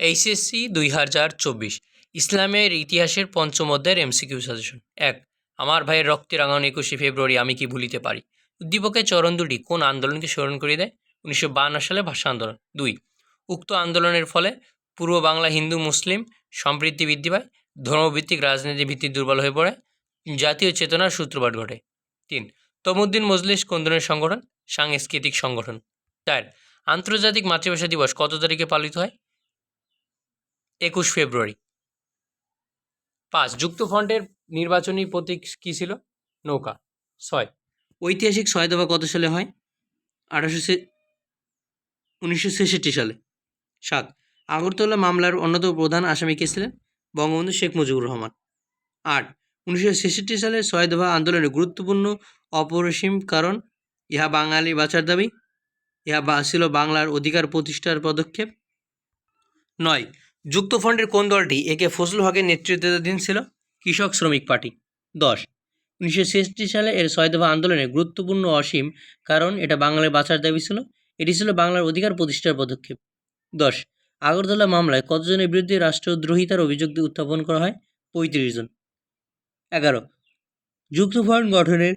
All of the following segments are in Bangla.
এইচএসসি দুই হাজার চব্বিশ, ইসলামের ইতিহাসের পঞ্চম অধ্যায়ের এমসিকিউ সাজেশন। এক, আমার ভাইয়ের রক্তে রাঙানো একুশে ফেব্রুয়ারি আমি কি ভুলিতে পারি? উদ্দীপকের চরণ দুটি কোন আন্দোলনকে স্মরণ করিয়ে দেয়? উনিশশো সালে ভাষা আন্দোলন। দুই, উক্ত আন্দোলনের ফলে পূর্ব বাংলা হিন্দু মুসলিম সম্প্রীতি বৃদ্ধি পায়, ধর্মভিত্তিক রাজনীতি ভিত্তি দুর্বল হয়ে পড়ে, জাতীয় চেতনার সূত্রপাত ঘটে। তিন, তমুদ্দিন মজলিস কোন ধরনের সংগঠন? সাংস্কৃতিক সংগঠন। চার, আন্তর্জাতিক মাতৃভাষা দিবস কত তারিখে পালিত হয়? একুশ ফেব্রুয়ারি। পাঁচ যুক্ত ফ্রন্টের নির্বাচনী প্রতীক কী ছিল? নৌকা। ছয়, ঐতিহাসিক ছয় দফা কত সালে হয়? আঠারোশো উনিশশো ছেষট্টি সালে। সাত, আগরতলা মামলার অন্যতম প্রধান আসামি কে ছিলেন? বঙ্গবন্ধু শেখ মুজিবুর রহমান। আট, উনিশশো ছেষট্টি সালে ছয় দফা আন্দোলনের গুরুত্বপূর্ণ অপরিসীম কারণ, ইহা বাঙালি বাঁচার দাবি? ইহা ছিল বাংলার অধিকার প্রতিষ্ঠার পদক্ষেপ? নয় যুক্তফ্রন্টের কোন দলটি একে ফজলুল হকের নেতৃত্বাধীন ছিল? কৃষক শ্রমিক পার্টি। দশ। উনিশশো ছেষট্টি সালে এর ছয় দফা আন্দোলনের গুরুত্বপূর্ণ অসীম কারণ এটা বাংলার বাঁচার দাবি ছিল। এটি ছিল বাংলার অধিকার প্রতিষ্ঠার পদক্ষেপ। দশ। আগরতলা মামলায় কতজনের বিরুদ্ধে রাষ্ট্রদ্রোহিতার অভিযোগ উত্থাপন করা হয়? পঁয়ত্রিশ জন। এগারো। যুক্তফ্রন্ট গঠনের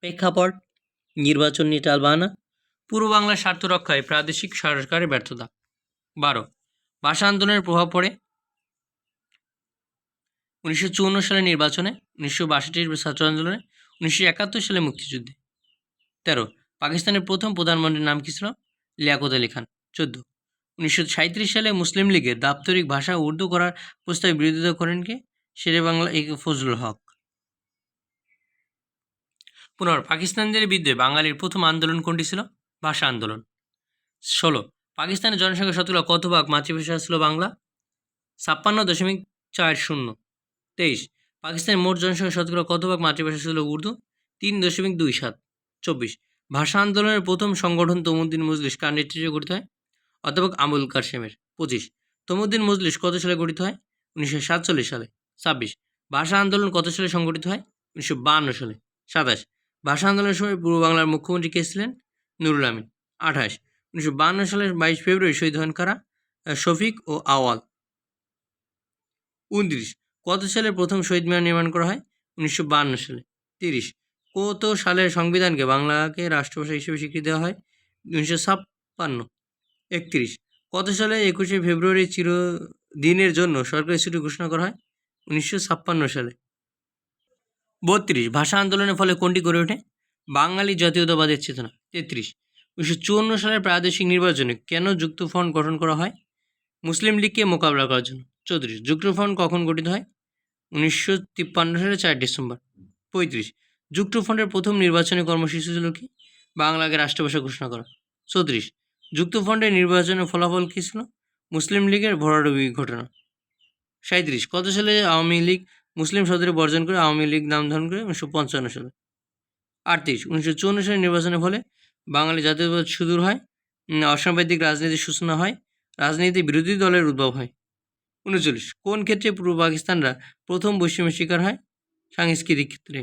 প্রেক্ষাপট, নির্বাচন নিয়ে টালবাহানা। পূর্ব বাংলার স্বার্থ রক্ষায় প্রাদেশিক সরকারের ব্যর্থতা। বারো। ভাষা আন্দোলনের প্রভাব পড়ে। উনিশশো চুয়ান্ন সালে নির্বাচনে, উনিশশো বাষট্টির ছাত্র আন্দোলনে, উনিশশো একাত্তর সালে মুক্তিযুদ্ধে। তেরো, পাকিস্তানের প্রথম প্রধানমন্ত্রীর নাম কী ছিল? লিয়াকত আলী খান। চোদ্দ, উনিশশো সালে মুসলিম লীগের দাপ্তরিক ভাষা উর্দু করার প্রস্তাবে বিরোধিতা করেন কে? শেরে বাংলা এ ফজলুল হক। পুনর, পাকিস্তানদের বিরুদ্ধে বাঙালির প্রথম আন্দোলন কোনটি ছিল? ভাষা আন্দোলন। ষোলো পাকিস্তানের জনসংখ্যা শতকরা কত ভাগ মাতৃভাষা ছিল বাংলা? ছাপ্পান্ন দশমিক চার শূন্য। তেইশ, পাকিস্তানের মোট জনসংখ্যা শতকরা কত ভাগ মাতৃভাষা ছিল উর্দু? তিন দশমিক দুই সাত। চব্বিশ, ভাষা আন্দোলনের প্রথম সংগঠন তমুদ্দিন মজলিস কার নেতৃত্বে গঠিত হয়? অধ্যাপক আবুল কাসেমের পঁচিশ, তমুদ্দিন মজলিস কত সালে গঠিত হয়? উনিশশো সাতচল্লিশ সালে। ছাব্বিশ, ভাষা আন্দোলন কত সালে সংগঠিত হয়? উনিশশো বাহান্ন সালে। সাতাশ, ভাষা আন্দোলনের সময় পূর্ব বাংলার মুখ্যমন্ত্রী কে ছিলেন? নুরুল আমিন। আঠাশ উনিশশো বাহান্ন সালের বাইশ ফেব্রুয়ারি শহীদ হন কারা? শফিক ও আওয়াল। উনত্রিশ, কত সালে প্রথম শহীদ মিনার নির্মাণ করা হয়? উনিশশো বাহান্ন সালে। তিরিশ, কত সালের সংবিধানকে বাংলাকে রাষ্ট্রভাষা হিসেবে স্বীকৃতি দেওয়া হয়? উনিশশো ছাপ্পান্ন। একত্রিশ, কত সালে একুশে ফেব্রুয়ারি চিরদিনের জন্য সরকারি ছুটি ঘোষণা করা হয়? উনিশশো ছাপ্পান্ন সালে। বত্রিশ, ভাষা আন্দোলনের ফলে কোনটি গড়ে ওঠে? বাঙালি জাতীয়তাবাদের চেতনা। তেত্রিশ উনিশশো চুয়ান্ন সালের প্রাদেশিক নির্বাচনে কেন যুক্তফ্রন্ট গঠন করা হয়? মুসলিম লীগকে মোকাবিলা করার জন্য। চৌত্রিশ, যুক্তফ্রন্ট কখন গঠিত হয়? উনিশশো তিপ্পান্ন সালে চার ডিসেম্বর। পঁয়ত্রিশ, যুক্তফ্রন্টের প্রথম নির্বাচনী কর্মসূচি ছিল কি? বাংলাকে রাষ্ট্রভাষা ঘোষণা করা। চৌত্রিশ, যুক্তফ্রন্টের নির্বাচনের ফলাফল কী ছিল? মুসলিম লীগের ভরাডুবি ঘটনা। সাঁত্রিশ কত সালে আওয়ামী লীগ মুসলিম সদরে বর্জন করে আওয়ামী লীগ নাম ধারণ করে উনিশশো পঞ্চান্ন সালে? আটত্রিশ, উনিশশো চুয়ান্ন সালের নির্বাচনের ফলে বাঙালি জাতীয়তাবাদ সুদূর হয় অসাম্প্রদায়িক রাজনীতির সূচনা হয়, রাজনীতি বিরোধী দলের উদ্ভব হয়। উনচল্লিশ, কোন ক্ষেত্রে পূর্ব পাকিস্তানরা প্রথম বৈষম্যের শিকার হয়? সাংস্কৃতিক ক্ষেত্রে।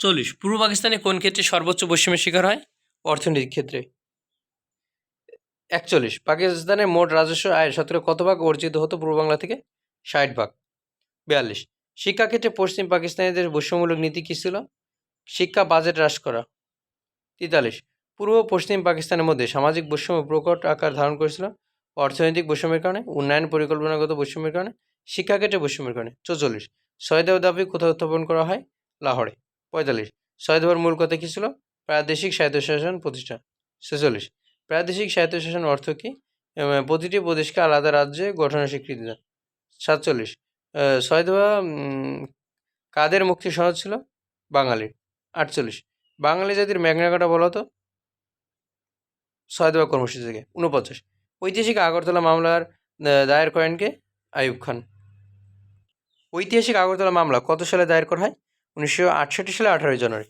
চল্লিশ, পূর্ব পাকিস্তানে কোন ক্ষেত্রে সর্বোচ্চ বৈষম্যের শিকার হয়? অর্থনৈতিক ক্ষেত্রে। একচল্লিশ পাকিস্তানের মোট রাজস্ব আয়ের শতকরা কত ভাগ অর্জিত হতো পূর্ব বাংলা থেকে? ষাট ভাগ। বিয়াল্লিশ, শিক্ষাক্ষেত্রে পশ্চিম পাকিস্তানিদের বৈষম্যমূলক নীতি কী ছিল? শিক্ষা, বাজেট হ্রাস করা। তেতাল্লিশ। পূর্ব পশ্চিম পাকিস্তানের মধ্যে সামাজিক বৈষম্য প্রকট আকার ধারণ করেছিল। অর্থনৈতিক বৈষম্যের কারণে, উন্নয়ন পরিকল্পনাগত বৈষম্যের কারণে, শিক্ষাক্ষেত্রে বৈষম্যের কারণে। চৌচল্লিশ। সয়দেব দাবি কোথায় উত্থাপন করা হয়? লাহোরে। পঁয়তাল্লিশ। সয়দেবের মূল কথা কী ছিল? প্রাদেশিক স্বায়ত্তশাসন প্রতিষ্ঠা। ছেচল্লিশ। প্রাদেশিক স্বায়ত্তশাসন অর্থ কী? প্রতিটি প্রদেশকে আলাদা রাজ্যে গঠনের স্বীকৃতি দেয়। সাতচল্লিশ। সয়দেবা কাদের মুক্তি সহজ ছিল? বাঙালির। আটচল্লিশ। বাঙালি জাতির ম্যাগনাকাটা বলা হতো সয়দেবা কর্মসূচি থেকে উনপঞ্চাশ ঐতিহাসিক আগরতলা মামলার দায়ের করেন কে? আইয়ুব খান। ঐতিহাসিক আগরতলা মামলা কত সালে দায়ের করা হয়? উনিশশো আটষট্টি সালে আঠারোই জানুয়ারি।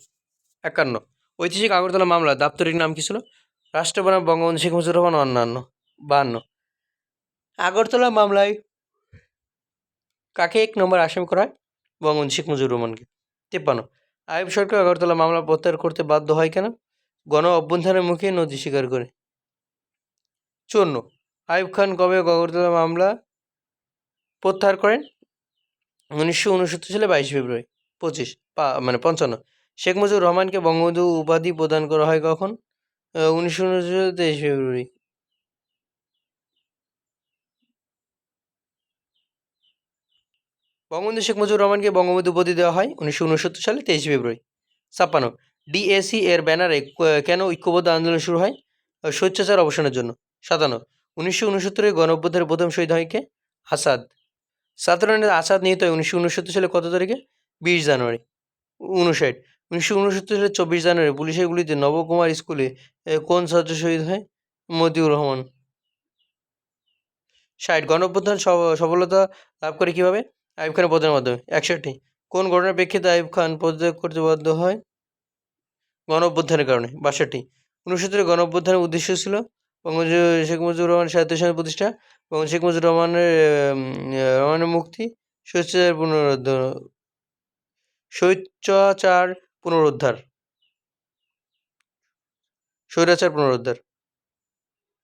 একান্ন। ঐতিহাসিক আগরতলা মামলা দাপ্তরিক নাম কী ছিল? রাষ্ট্র বনাম বঙ্গবন্ধু শেখ মুজিবুর রহমান অন্যান্য। বাহান্ন আগরতলা মামলায় কাকে এক নম্বর আসামি করা হয়? বঙ্গবন্ধু শেখ মুজিবুর রহমানকে। তিপ্পান্ন। আইব সরকার আগরতলা মামলা প্রত্যাহার করতে বাধ্য হয় কেন? গণ অভ্যুত্থানের মুখে নদী স্বীকার করে। চুয়ান্ন। আইয়ুব খান কবে গগরতলা মামলা প্রত্যাহার করেন? উনিশশো উনসত্তর সালে বাইশ ফেব্রুয়ারি। পঁচিশ। পা মানে পঞ্চান্ন। শেখ মুজিবুর রহমানকে বঙ্গবন্ধু উপাধি প্রদান করা হয় কখন? উনিশশো উনসত্তর তেইশ ফেব্রুয়ারি। বঙ্গবন্ধু শেখ মুজিবুর রহমানকে বঙ্গবন্ধু উপাধি দেওয়া হয় উনিশশো উনসত্তর সালে তেইশ ফেব্রুয়ারি। ছাপ্পান্ন ডিএসি এর ব্যানারে কেন ঐক্যবদ্ধ আন্দোলন শুরু হয়? স্বেচ্ছাচার অবসানের জন্য। সাতান্ন, উনিশশো উনসত্তরের গণঅভ্যুত্থানের প্রথম শহীদ হয় কে? আসাদ। সাধারণের আসাদ নিহত হয় উনিশশো উনসত্তর সালে কত তারিখে? বিশ জানুয়ারি। উনষাট, উনিশশো উনসত্তর সালে চব্বিশ জানুয়ারি পুলিশের গুলিতে নবকুমার স্কুলে কোন ছাত্র শহীদ হয়? মতিউর রহমান। ষাট, গণঅভ্যুত্থান সফলতা লাভ করে কীভাবে? আইব খানের পদের মাধ্যমে, একষট্টি। কোন ঘটনার প্রেক্ষিতে আইব খান পদত্যাগ করতে বাধ্য হয়? গণ অভ্যুত্থানের কারণে, বাষট্টি। উনসত্তরে গণ অভ্যুত্থানের উদ্দেশ্য ছিল বঙ্গবন্ধু শেখ মুজিবুর রহমান স্বায়ত্তশাসন প্রতিষ্ঠা। এবং শেখ মুজিবুর রহমানের রহমানের মুক্তি, স্বেচ্ছাচার পুনরুদ্ধার স্বেচ্ছাচার পুনরুদ্ধার। স্বৈরাচার পুনরুদ্ধার।